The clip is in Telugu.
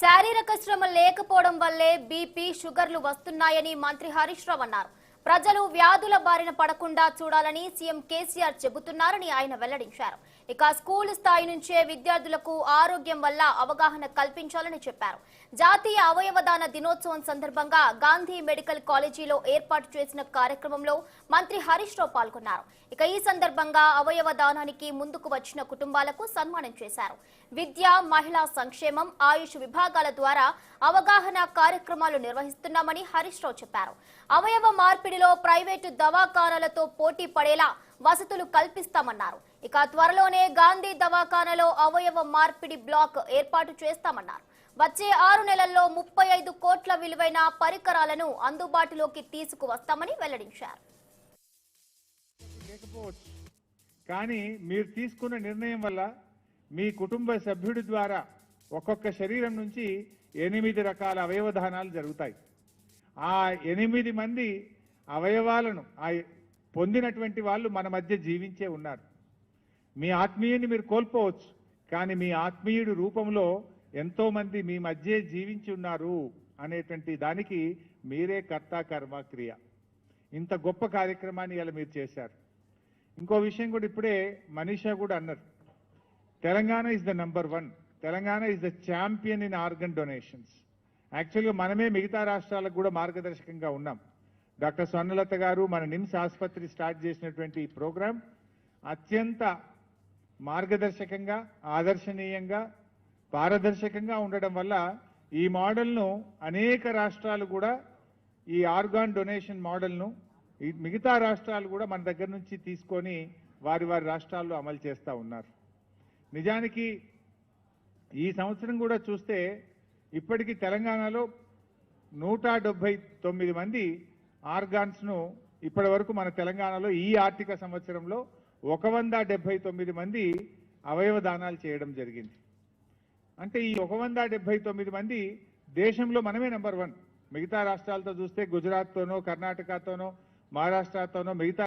శారీరక శ్రమ లేకపోవడం వల్లే బీపీ షుగర్లు వస్తున్నాయని మంత్రి హరీష్ రావు అన్నారు. ప్రజలు వ్యాధుల బారిన పడకుండా చూడాలని సీఎం కేసీఆర్ చెబుతున్నారని ఆయన వెల్లడించారు. ఇక స్కూల్ స్థాయి నుంచే విద్యార్థులకు ఆరోగ్యం వల్ల అవగాహన కల్పించాలని చెప్పారు. జాతీయ అవయవదాన దినోత్సవం సందర్భంగా గాంధీ మెడికల్ కాలేజీలో ఏర్పాటు చేసిన కార్యక్రమంలో మంత్రి హరీష్ రావు పాల్గొన్నారు. ఇక ఈ సందర్భంగా అవయవ దానానికి ముందుకు వచ్చిన కుటుంబాలకు సన్మానం చేశారు. విద్య మహిళా సంక్షేమం ఆయుష్ విభాగాల ద్వారా అవగాహన కార్యక్రమాలు నిర్వహిస్తున్నామని హరీష్ రావు చెప్పారు. అవయవ మార్పిడి మార్పిడిలో ప్రైవేటు దవాఖానాలతో పోటీ పడేలా వసతులు కల్పిస్తామన్నారు. ఇక త్వరలోనే గాంధీ దవాఖానలో అవయవ మార్పిడి బ్లాక్ ఏర్పాటు చేస్తామన్నారు. వచ్చే ఆరు నెలల్లో ముప్పై ఐదు కోట్ల విలువైన పరికరాలను అందుబాటులోకి తీసుకువస్తామని వెల్లడించారు. కానీ మీరు తీసుకున్న నిర్ణయం వల్ల మీ కుటుంబ సభ్యుడి ద్వారా ఒక్కొక్క శరీరం నుంచి ఎనిమిది రకాల అవయవదానాలు జరుగుతాయి. ఆ ఎనిమిది మంది అవయవాలను ఆ పొందినటువంటి వాళ్ళు మన మధ్య జీవించే ఉన్నారు. మీ ఆత్మీయుని మీరు కోల్పోవచ్చు కానీ మీ ఆత్మీయుడి రూపంలో ఎంతోమంది మీ మధ్య జీవించి ఉన్నారు అనేటువంటి దానికి మీరే కర్త కర్మ క్రియ. ఇంత గొప్ప కార్యక్రమాన్ని ఇలా మీరు చేశారు. ఇంకో విషయం కూడా ఇప్పుడే మనీషా కూడా అన్నారు. Telangana is the number one Telangana is the champion in organ donations యాక్చువల్గా మనమే మిగతా రాష్ట్రాలకు కూడా మార్గదర్శకంగా ఉన్నాం. డాక్టర్ స్వర్ణలత గారు మన నిమ్స్ ఆసుపత్రి స్టార్ట్ చేసినటువంటి ఈ ప్రోగ్రాం అత్యంత మార్గదర్శకంగా ఆదర్శనీయంగా పారదర్శకంగా ఉండడం వల్ల ఈ మోడల్ను అనేక రాష్ట్రాలు కూడా ఈ ఆర్గాన్ డొనేషన్ మోడల్ను ఈ మిగతా రాష్ట్రాలు కూడా మన దగ్గర నుంచి తీసుకొని వారి వారి రాష్ట్రాల్లో అమలు చేస్తూ ఉన్నారు. నిజానికి ఈ సంవత్సరం కూడా చూస్తే ఇప్పటికీ తెలంగాణలో నూట తొమ్మిది మంది ఆర్గాన్స్ను ఇప్పటి వరకు మన తెలంగాణలో ఈ ఆర్థిక సంవత్సరంలో ఒక వంద డెబ్బై తొమ్మిది మంది అవయవ దానాలు చేయడం జరిగింది. అంటే ఈ ఒక వంద డెబ్బై తొమ్మిది మంది దేశంలో మనమే నెంబర్ వన్. మిగతా రాష్ట్రాలతో చూస్తే గుజరాత్తోనో కర్ణాటకతోనో మహారాష్ట్రతోనో మిగతా